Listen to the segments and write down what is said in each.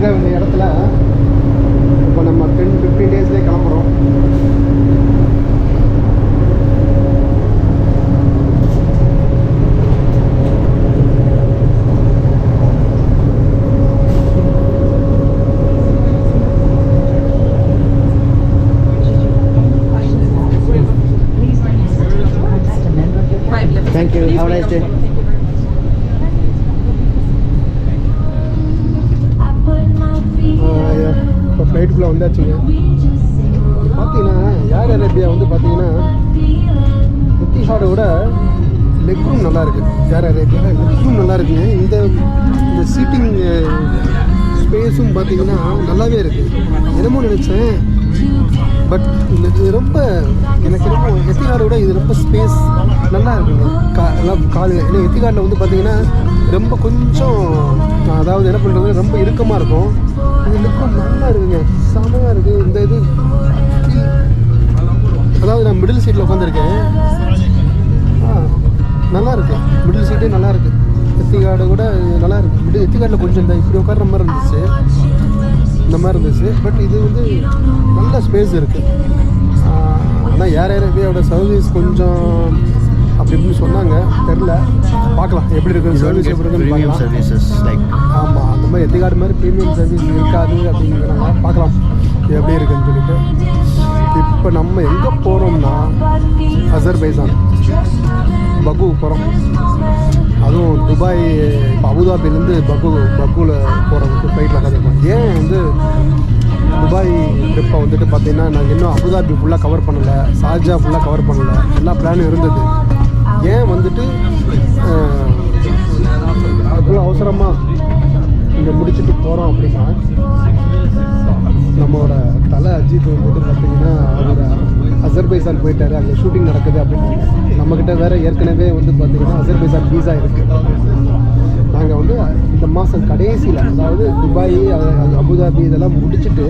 இருக்க இந்த இடத்துல இப்போ நம்ம டென் ஃபிஃப்டீன் டேஸ்லேயே கிளம்புறோம் Thank you. Have a nice day. இப்போ ஃப்ளைட்டுக்குள்ளே வந்தாச்சுங்க. பார்த்தீங்கன்னா ஏர் அரேபியா வந்து பார்த்தீங்கன்னா எத்திஹாடை விட லெக் ரூம் நல்லா இருக்குது ஏர் அரேபியா லெக் ரூம் நல்லா இருக்குங்க. இந்த இந்த சீட்டிங் ஸ்பேஸும் பார்த்தீங்கன்னா நல்லாவே இருக்குது என்னமோ நினச்சேன். பட் இது ரொம்ப எனக்கு ரொம்ப எத்திகாடை விட இது ரொம்ப ஸ்பேஸ் நல்லா இருக்குங்க. கா எல்லாம் காலு ஏன்னா எத்திகாட்டில் வந்து பார்த்தீங்கன்னா ரொம்ப கொஞ்சம் அதாவது என்ன பண்ணுறது ரொம்ப இறுக்கமாக இருக்கும். இது லுக்கும் நல்லா இருக்குங்க. செமையாக இருக்குது இந்த இது அதாவது நான் மிடில் சீட்டில் உட்காந்துருக்கேன் ஆ நல்லா இருக்கு. மிடில் சீட்டே நல்லா இருக்கு. எத்திகாடு கூட நல்லா இருக்கு. மிடில் எத்திகாடில் கொஞ்சம் இந்த இப்படி உட்கார்ற மாதிரி இருந்துச்சு. இந்த மாதிரி இருந்துச்சு. பட் இது வந்து நல்ல ஸ்பேஸ் இருக்குது ஆனால் ஏர் ஏரியாவோட சர்வீஸ் கொஞ்சம் அப்படி இப்படின்னு சொன்னாங்க. தெரில பார்க்கலாம். எப்படி இருக்குது சர்வீஸ் எப்படி premium பார்க்கலாம். services like ஆமாம் அந்த மாதிரி எத்திகாடு மாதிரி ப்ரீமியம் சர்வீஸ் இருக்காது அப்படிங்கிறாங்க பார்க்கலாம். எப்படி இருக்குன்னு சொல்லிட்டு. இப்போ நம்ம எங்கே போகிறோம்னா அசர்பைசான் பகு போகிறோம் அதுவும் துபாய் இப்போ அபுதாபிலேருந்து பகு பக்குவில் போகிறதுக்கு ஃப்ளைட்டில் கற்றுருக்கோம் ஏன் வந்து துபாய் ட்ரிப்பை வந்துட்டு பார்த்தீங்கன்னா நாங்கள் இன்னும் அபுதாபி ஃபுல்லாக கவர் பண்ணலை. ஷார்ஜா ஃபுல்லாக கவர் பண்ணலை. எல்லா பிளானும் இருந்தது. ஏன் வந்துட்டு இவ்வளோ அவசரமாக இங்கே முடிச்சுட்டு போகிறோம் அப்படின்னா நம்மளோட தலை அஜித் வந்துட்டு பார்த்திங்கன்னா அவர் அசர்பைசான் போயிட்டாரு அங்கே ஷூட்டிங் நடக்குது அப்படின்னு. நம்மக்கிட்ட வேறு ஏற்கனவே வந்து பார்த்திங்கன்னா அசர்பைசான் வீசா இருக்குது நாங்கள் வந்து மாதம் கடைசியில் அதாவது துபாய் அபுதாபி இதெல்லாம் முடிச்சுட்டு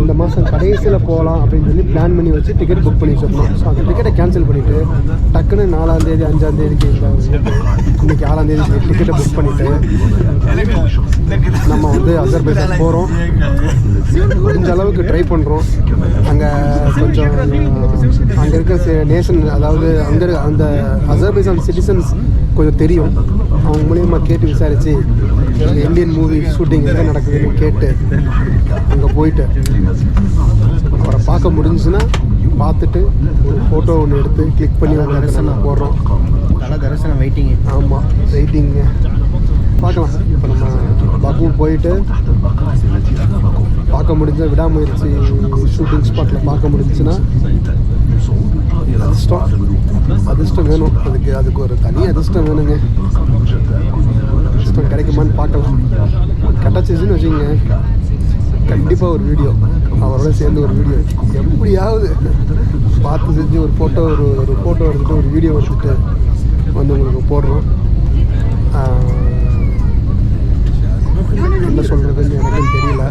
இந்த மாதம் கடைசியில் போகலாம் அப்படின்னு சொல்லி பிளான் பண்ணி வச்சு டிக்கெட் புக் பண்ணி வச்சிருந்தோம். ஸோ அந்த டிக்கெட்டை கேன்சல் பண்ணிவிட்டு டக்குன்னு நாலாந்தேதி அஞ்சாந்தேதிக்கு இன்றைக்கி இன்னைக்கு ஆறாந்தேதி டிக்கெட்டை புக் பண்ணிவிட்டு நம்ம வந்து அசர்பைசான் போகிறோம் முடிஞ்ச அளவுக்கு ட்ரை பண்ணுறோம் அங்கே கொஞ்சம் அங்கே இருக்க நேஷன் அதாவது அங்கே இருக்க அந்த அசர்பைசான் சிட்டிசன்ஸ் கொஞ்சம் தெரியும். அவங்க மூலியமாக கேட்டு விசாரித்து இந்தியன் மூவி ஷூட்டிங் எங்கே நடக்குதுன்னு கேட்டு அங்கே போயிட்டு அவரை பார்க்க முடிஞ்சுன்னா பார்த்துட்டு ஒரு ஃபோட்டோ ஒன்று எடுத்து கிளிக் பண்ணி வந்து நம்ம போடுறோம். தல தரிசனம் வெயிட்டிங் ஆமாம் வெயிட்டிங்க பார்க்கலாம். இப்போ நம்ம பக்கு போயிட்டு பார்க்க முடிஞ்ச விடாமுயற்சி ஷூட்டிங் ஸ்பாட்டில் பார்க்க முடிஞ்சுன்னா அதிர்ஷ்டம் அதிர்ஷ்டம் வேணும். அதுக்கு அதுக்கு ஒரு தனி அதிர்ஷ்டம் வேணுங்க. இப்போ கிடைக்குமான்னு பார்க்கலாம். கிடச்சிச்சுன்னு வச்சுக்கோங்க. கண்டிப்பாக ஒரு வீடியோ அவரோட சேர்ந்து ஒரு வீடியோ எப்படியாவது பார்த்து செஞ்சு ஒரு ஃபோட்டோ ஒரு ஒரு ஃபோட்டோ எடுத்துகிட்டு ஒரு வீடியோ எடுத்துகிட்டு வந்து உங்களுக்கு போடுறோம். என்ன சொல்கிறதுன்னு எனக்கும் தெரியல.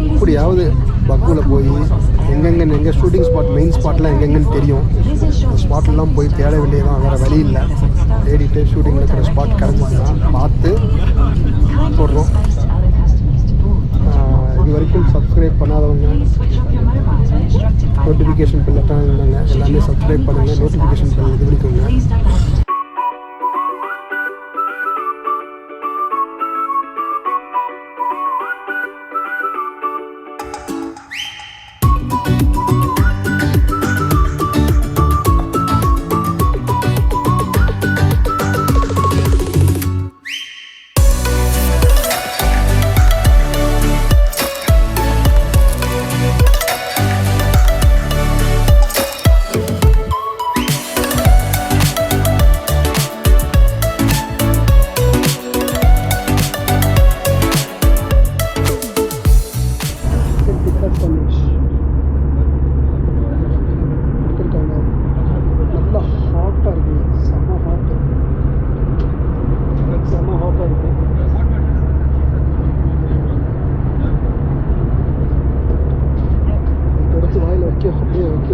எப்படியாவது பக்குவில் போய் எங்கெங்கன்னு எங்கே ஷூட்டிங் ஸ்பாட் மெயின் ஸ்பாட்லாம் எங்கெங்கன்னு தெரியும். அந்த ஸ்பாட்லாம் போய் தேட வேண்டியதான் வேறு வழி இல்லை. தேடிட்டு ஷூட்டிங்கில் இருக்கிற ஸ்பாட் கிடச்சிச்சுன்னா பார்த்து போடுறோம். இது வரைக்கும் சப்ஸ்கிரைப் பண்ணாதவங்க நோட்டிஃபிகேஷன் பில் இருந்தாங்க எல்லாமே சப்ஸ்கிரைப் பண்ணுங்கள் நோட்டிஃபிகேஷன் பில் இது பண்ணிக்கோங்க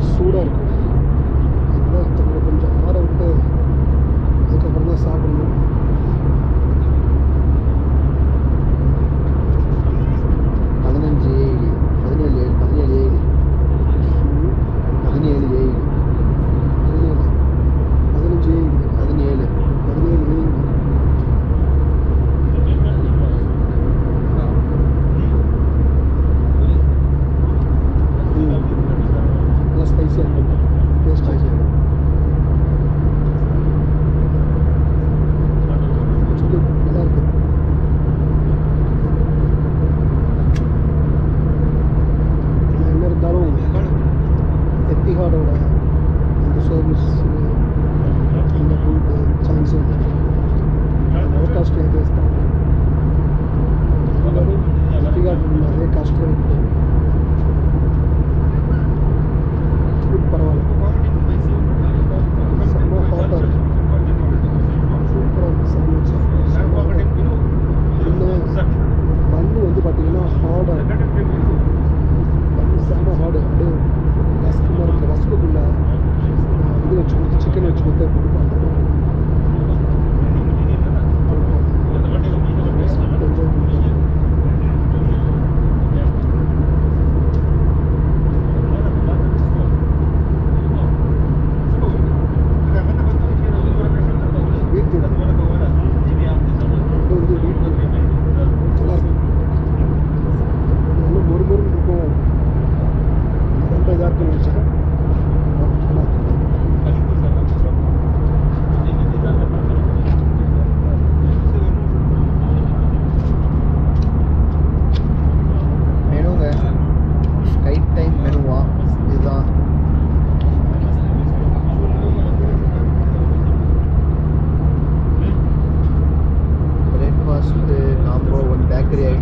சூடாக இருக்கும்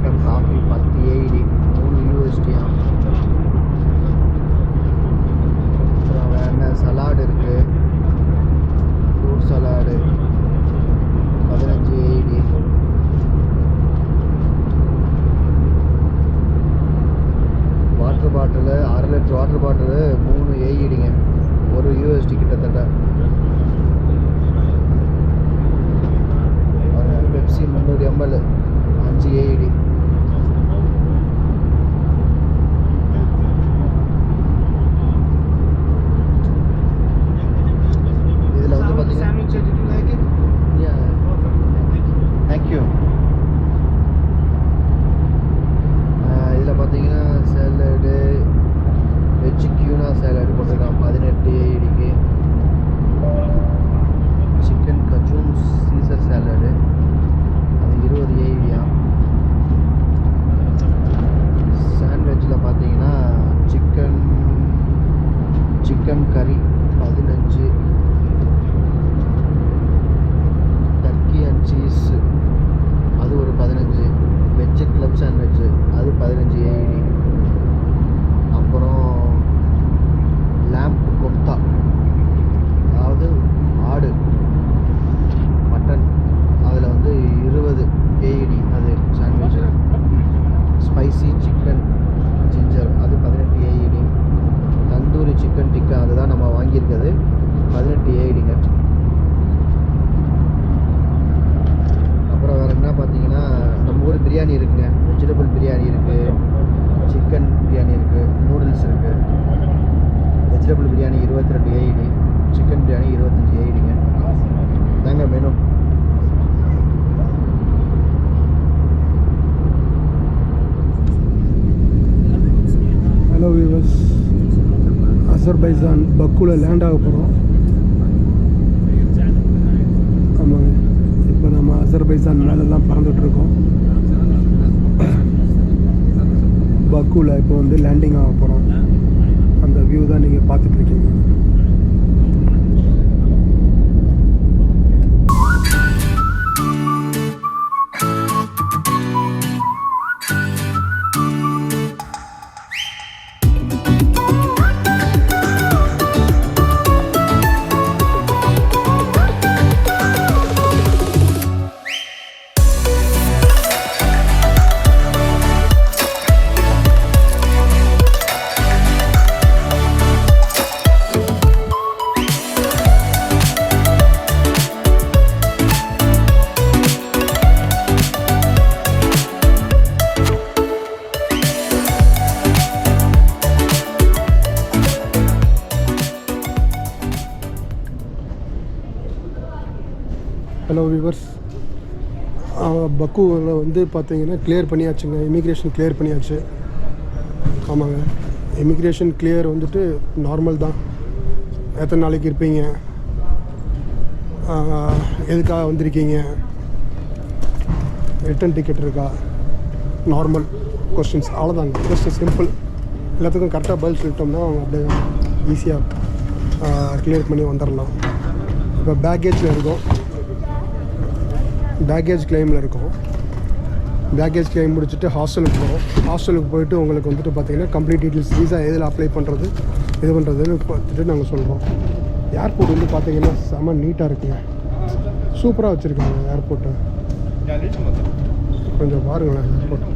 பேக்கரி காஃபி பத்து ஏடி மூணு யூஎஸ்டியா அப்புறம் வேறு என்ன? சலாடு இருக்குது ஃப்ரூட் சலாடு பதினஞ்சு ஏடி வாட்டர் பாட்டிலு அரை லிட்டர் வாட்டர் பாட்டிலு மூணு ஏஇடிங்க ஒரு யூஎஸ்டி கிட்டத்தட்ட. பெப்சி முந்நூறு எம்எல் அஞ்சு ஏஇடி இதில் வந்து பார்த்தீங்கன்னா தேங்க்யூ இதில் பார்த்தீங்கன்னா சேலடு வெஜ் கியூனா சேலடு போட்டிருக்கான் பதினெட்டு ஏடிக்கு சிக்கன் கச்சூம் சீசர் சேலடு அது இருபது ஏடியா சாண்ட்விச்சில் பார்த்தீங்கன்னா சிக்கன் சிக்கன் கறி பதினஞ்சு டர்க்கி அண்ட் சீஸ் அது ஒரு பதினஞ்சு வெஜ்ஜு கிளப் சாண்ட்விட்சு அது பதினஞ்சு ஏஇடி அப்புறம் லேம்ப் கொப்தா அதாவது ஆடு மட்டன் அதில் வந்து இருபது ஏஇடி அது சாண்ட்விட்சு ஸ்பைசி சிக்கன் ஜிஞ்சர் அது பதினெட்டு ஏஇடி தந்தூரி சிக்கன் டிக்கா அதுதான் நம்ம வாங்கியிருக்கிறது பதினெட்டு ஏஇடிங்க அப்புறம் வேறு என்ன பார்த்தீங்கன்னா நம்ம ஊர் பிரியாணி இருக்குங்க வெஜிடபிள் பிரியாணி இருக்குது சிக்கன் பிரியாணி இருக்குது நூடுல்ஸ் இருக்குது வெஜிடபிள் பிரியாணி இருபத்தி ரெண்டு ஏஐடி சிக்கன் பிரியாணி இருபத்தஞ்சி ஏஐடிங்க தாங்க மெனு ஹலோ வியூவர்ஸ் அசர்பைசான் பக்குல லேண்ட் ஆக போகிறோம் ஆமாங்க. இப்போ நம்ம அசர்பைசான் மேலெல்லாம் பறந்துட்டுருக்கோம். பக்குல இப்போ வந்து லேண்டிங் ஆக போகிறோம் வியூ தான் நீங்கள் பார்த்துட்ருக்கீங்க ஹலோ வியூவர்ஸ் பக்குவில் வந்து பார்த்தீங்கன்னா கிளியர் பண்ணியாச்சுங்க. இமிக்ரேஷன் கிளியர் பண்ணியாச்சு. ஆமாங்க. இமிக்ரேஷன் கிளியர் வந்துட்டு நார்மல் தான். எத்தனை நாளைக்கு இருப்பீங்க? எதுக்காக வந்திருக்கீங்க? ரிட்டன் டிக்கெட் இருக்கா? நார்மல் கொஸ்டின்ஸ் அவ்வளோதாங்க ஜஸ்ட் சிம்பிள் எல்லாத்துக்கும் கரெக்டாக பதில் சொல்லிட்டோம்னா அவங்க அப்படியே ஈஸியாக கிளியர் பண்ணி வந்துடலாம் இப்போ பேக்கேஜில் இருக்கும். பேக்கேஜ் கிளைமில் இருக்கும். பேக்கேஜ் கிளைம் முடிச்சுட்டு ஹாஸ்டலுக்கு போகிறோம் ஹாஸ்டலுக்கு போயிட்டு உங்களுக்கு வந்துட்டு பார்த்தீங்கன்னா கம்ப்ளீட் டீட்டெயில்ஸ் வீசா எதில் அப்ளை பண்ணுறது இது பண்ணுறதுன்னு பார்த்துட்டு நாங்கள் சொல்கிறோம் ஏர்போர்ட் வந்து பார்த்திங்கன்னா செம நீட்டாக இருக்குங்க. சூப்பராக வச்சுருக்காங்க ஏர்போர்ட்டை கொஞ்சம் பாருங்களேன் ஏர்போர்ட்